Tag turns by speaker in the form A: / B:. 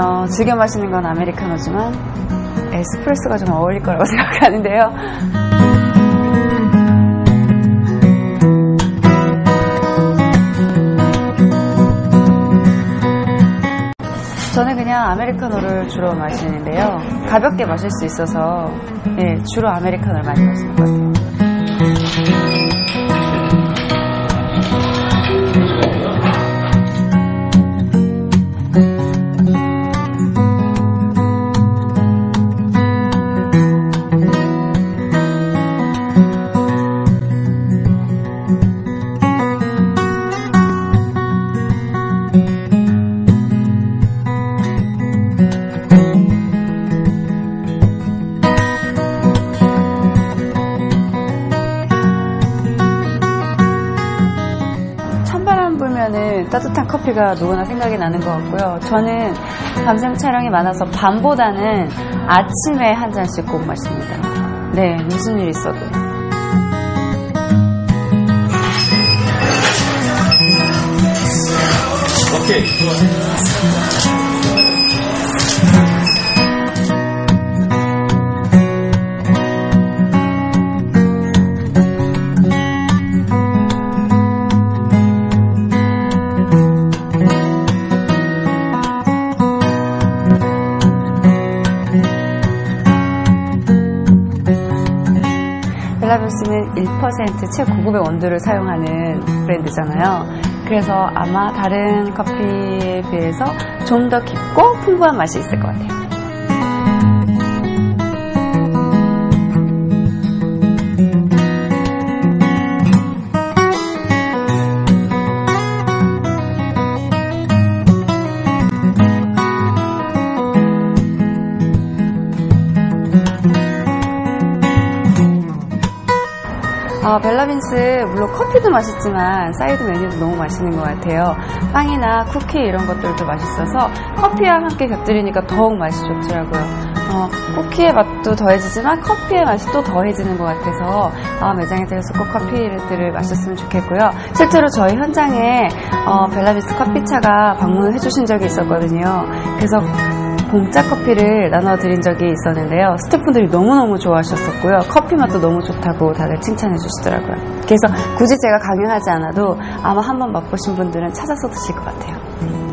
A: 어, 즐겨 마시는 건 아메리카노지만 에스프레소가 좀 어울릴 거라고 생각하는데요. 저는 그냥 아메리카노를 주로 마시는데요. 가볍게 마실 수 있어서 예, 주로 아메리카노를 많이 마시는 것 같아요. 불면은 따뜻한 커피가 누구나 생각이 나는 것 같고요. 저는 밤샘 촬영이 많아서 밤보다는 아침에 한 잔씩 꼭 마십니다. 네, 무슨 일 있어도.
B: 오케이,
A: 벨라빈스는 1% 최고급의 원두를 사용하는 브랜드잖아요. 그래서 아마 다른 커피에 비해서 좀 더 깊고 풍부한 맛이 있을 것 같아요. 아, 벨라빈스 물론 커피도 맛있지만 사이드 메뉴도 너무 맛있는 것 같아요. 빵이나 쿠키 이런 것들도 맛있어서 커피와 함께 곁들이니까 더욱 맛이 좋더라고요. 어, 쿠키의 맛도 더해지지만 커피의 맛이 또 더해지는 것 같아서 아, 매장에 들어서 꼭 커피를 마셨으면 좋겠고요. 실제로 저희 현장에 어, 벨라빈스 커피차가 방문을 해주신 적이 있었거든요. 그래서 공짜 커피를 나눠드린 적이 있었는데요. 스태프분들이 너무너무 좋아하셨었고요. 커피 맛도 너무 좋다고 다들 칭찬해 주시더라고요. 그래서 굳이 제가 강연하지 않아도 아마 한번 맛보신 분들은 찾아서 드실 것 같아요.